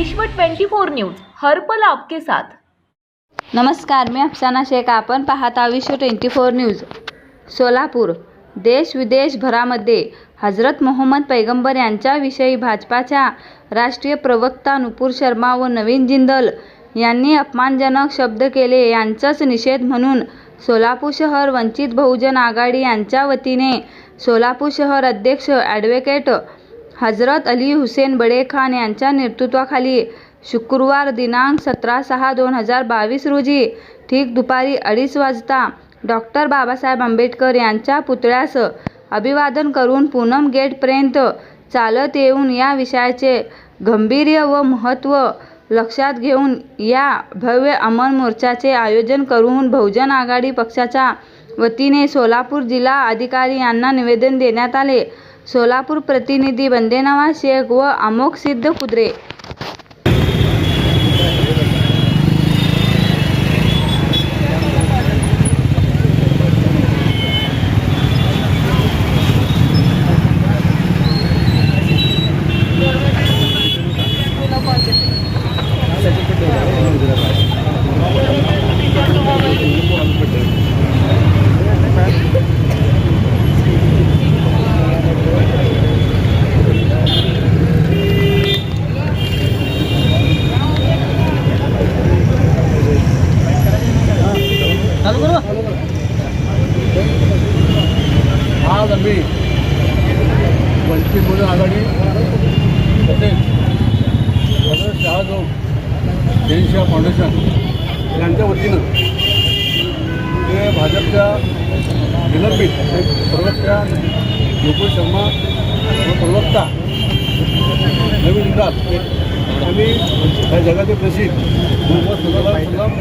विश्व 24 न्यूज हर्पल आपके साथ. नमस्कार मी अफसाना शेख. आपण पाहत आहात विश्व ट्वेंटी फोर न्यूज. सोलापूर देश विदेशभरामध्ये हजरत मोहम्मद पैगंबर यांच्याविषयी भाजपाच्या राष्ट्रीय प्रवक्ता नुपूर शर्मा व नवीन जिंदल यांनी अपमानजनक शब्द केले यांचाच निषेध म्हणून सोलापूर शहर वंचित बहुजन आघाडी यांच्या वतीने सोलापूर शहर अध्यक्ष ॲडव्होकेट हजरत अली हुसेन बडे खान यांच्या नेतृत्वाखाली शुक्रवार दिनांक सतरा सहा दोन हजार बावीस रोजी ठीक दुपारी अडीच वाजता डॉक्टर बाबासाहेब आंबेडकर यांच्या पुतळ्यास अभिवादन करून पूनम गेटपर्यंत चालत येऊन या विषयाचे गंभीर्य व महत्त्व लक्षात घेऊन या भव्य अमर मोर्चाचे आयोजन करून बहुजन आघाडी पक्षाच्या वतीने सोलापूर जिल्हा अधिकारी यांना निवेदन देण्यात आले. सोलापूर प्रतिनिधी वंदेनावा शेख व अमोक सिद्ध कुद्रे आज आम्ही वंचित बहुजन आघाडी तसेच डॉक्टर जैनशाह फाउंडेशन यांच्या वतीनं ते भाजपच्या विलंबित प्रवक्त्या गोकुळ शर्मा व प्रवक्ता नवीन दास आम्ही या जगातील प्रसिद्ध मोहम्मद सल्ला सल्लाम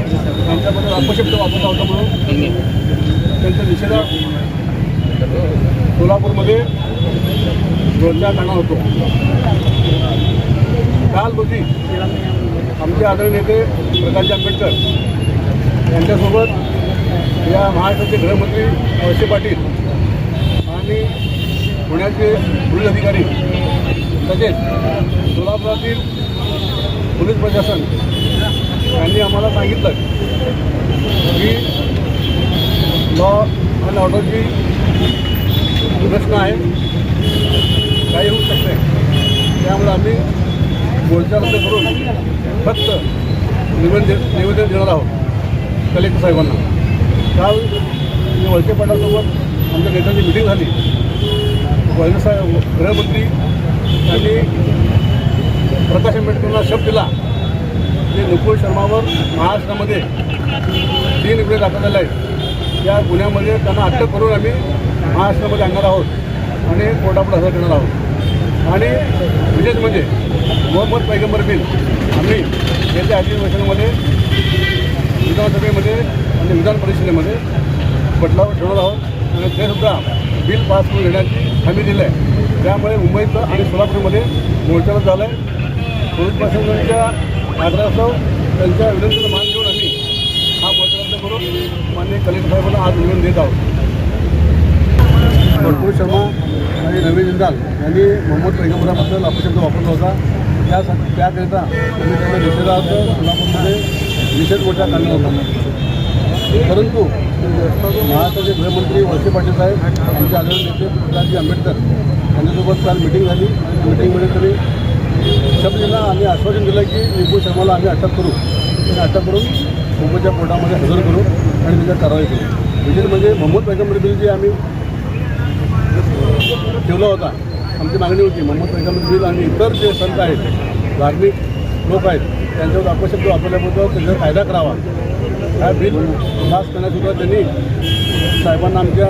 यांच्याबद्दल अपशब्द वापरला होता म्हणून. त्यांच्या निषेधा सोलापूरमध्ये मोर्चा काढणार होतो. काल रोजी आमचे आदरणीय नेते प्रकाश आंबेडकर यांच्यासोबत या महाराष्ट्राचे गृहमंत्री वळसे पाटील आणि पुण्याचे पोलीस अधिकारी तसेच सोलापुरातील पोलीस प्रशासन यांनी आम्हाला सांगितलं की लॉ अँड ऑर्डरची प्रश्न आहे. काही होऊ शकते. त्यामुळे आम्ही मोर्चा रद्द करून फक्त निवेदन निवेदन देणार आहोत कलेक्टर साहेबांना. काल मी वळसे आमच्या नेत्यांची मिटिंग झाली. वळसे साहेब गृहमंत्री त्यांनी प्रकाश आंबेडकरांना शब्द दिला. की नुपूर शर्मावर महाराष्ट्रामध्ये तीन गुन्हे दाखल झाले आहेत. त्या गुन्ह्यामध्ये त्यांना अटक करून आम्ही महाराष्ट्रामध्ये आणणार आहोत आणि कोर्टापुढे हजर करणार आहोत. आणि विशेष म्हणजे मोहम्मद पैगंबर बिन आम्ही येत्या अधिवेशनामध्ये विधानसभेमध्ये आणि विधान परिषदेमध्ये बदलाव ठेवणार आहोत. आणि ते सुद्धा बिल पास करून घेण्याची हमी दिलं आहे त्यामुळे मुंबईत आणि सोलापूरमध्ये मोर्चाला झालं आहे पोलीस प्रशासनाच्या आग्रहासह त्यांच्या विनंतीला मान घेऊन आम्ही हा मोर्चा रद्द करून माननीय कलेक्टर साहेबांना आज निवेदन देत आहोत. भरपूर शर्मा आणि रवी जिंदाल यांनी मोहम्मद पैगंबराबद्दल अपशब्द वापरला होता. त्यासाठी त्याकरिता त्यांनी त्यांना निषेधार्थ सोलापूरमध्ये निषेध मोठा काढला होता. परंतु महाराष्ट्राचे गृहमंत्री वळसे पाटील साहेब आमचे आदरणीय नेते प्रकाशजी आंबेडकर यांच्यासोबत काल मिटिंग झाली. मिटिंगमध्ये त्यांनी शब्दींना आम्ही आश्वासन दिलं की रिपू शर्माला आम्ही अटक करू. आणि अटक करून मुंबईच्या कोर्टामध्ये हजर करू आणि त्याच्यावर कारवाई करू. विशेष म्हणजे मोहम्मद पैगंबर बिल जे आम्ही ठेवला होता आमची मागणी होती मोहम्मद पैगंबर आणि इतर जे संत आहेत धार्मिक लोक आहेत त्यांच्यावर अपशब्द वापरल्याबद्दल त्यांचा कायदा करावा. हा बिल पास करण्यासुद्धा त्यांनी साहेबांना आमच्या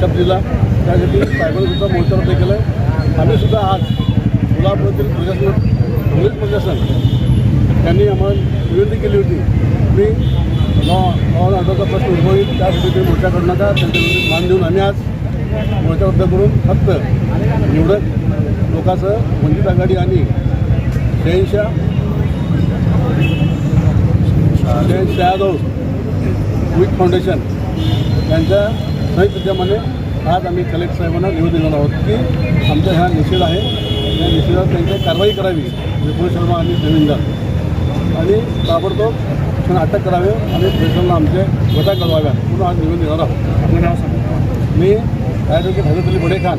शब्द दिला. त्यासाठी साहेबांनीसुद्धा मोर्चा रद्द केलं. आहे आज सोलापुरातील प्रशासन पोलीस प्रशासन त्यांनी आम्हाला विनंती केली होती मी लॉ लॉ अँड ऑर्डरचा प्रश्न उद्भवित त्यासाठी ते मोर्चा करू नका त्यांच्या मान देऊन आम्ही आज मोर्चा रद्द करून फक्त निवडक लोकांसह वंचित आघाडी आणि शहाऐंशा यादव विक फाउंडेशन यांच्या संयुक्त विद्यमाने आज आम्ही कलेक्टर साहेबांना निवेदन देणार आहोत की आमचा हा निषेध आहे. या निषेधात त्यांच्यावर कारवाई करावी. विपुल शर्मा आणि देवेंदर आणि ताबडतोब त्यांना अटक करावे आणि पोलिसांना आमचे वजा कळवाव्या म्हणून आज निवेदन देणार आहोत. आपलं नाव सांगा. मी ॲडव्होकेट हजरत अली बडे खान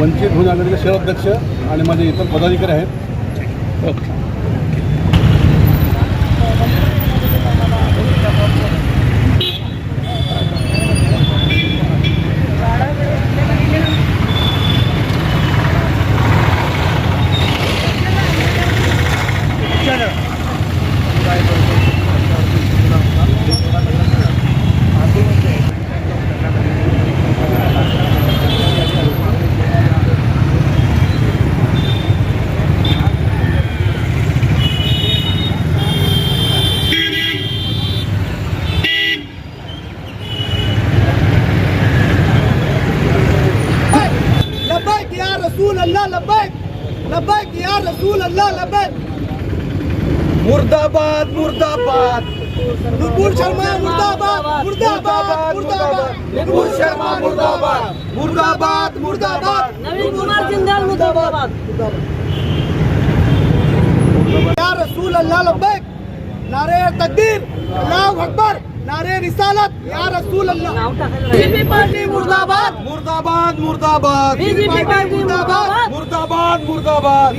वंचित आघाडीचे शहर अध्यक्ष आणि माझे इतर पदाधिकारी आहेत. ओके लब्बैक या लब्बैक लब्बैक या रसूल अल्लाह लब्बैक मुर्दाबाद मुर्दाबाद. नुपुर शर्मा मुर्दाबाद मुर्दाबाद मुर्दाबाद नुपुर शर्मा मुर्दाबाद. मुर्दाबाद मुर्दाबाद. नवीन कुमार जिंदाल मुर्दाबाद. या रसूल अल्लाह लब्बैक नारे तकबीर अल्लाहू अकबर. नारे रिसालत या रसूल अल्लाह बीजेपी पार्टी मुर्दाबाद. मुर्दाबाद मुर्दाबाद. मुर्दाबाद. मुर्दाबाद. मुर्दाबाद मुर्दाबाद.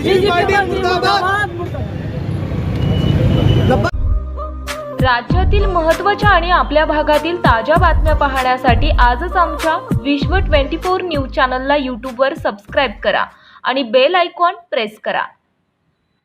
राज्यातील महत्त्वाच्या आणि आपल्या भागातील ताज्या बातम्या पाहण्यासाठी आजच आमच्या विश्व ट्वेंटी फोर न्यूज चॅनलला यूट्यूबवर सबस्क्राईब करा आणि बेल आयकॉन प्रेस करा.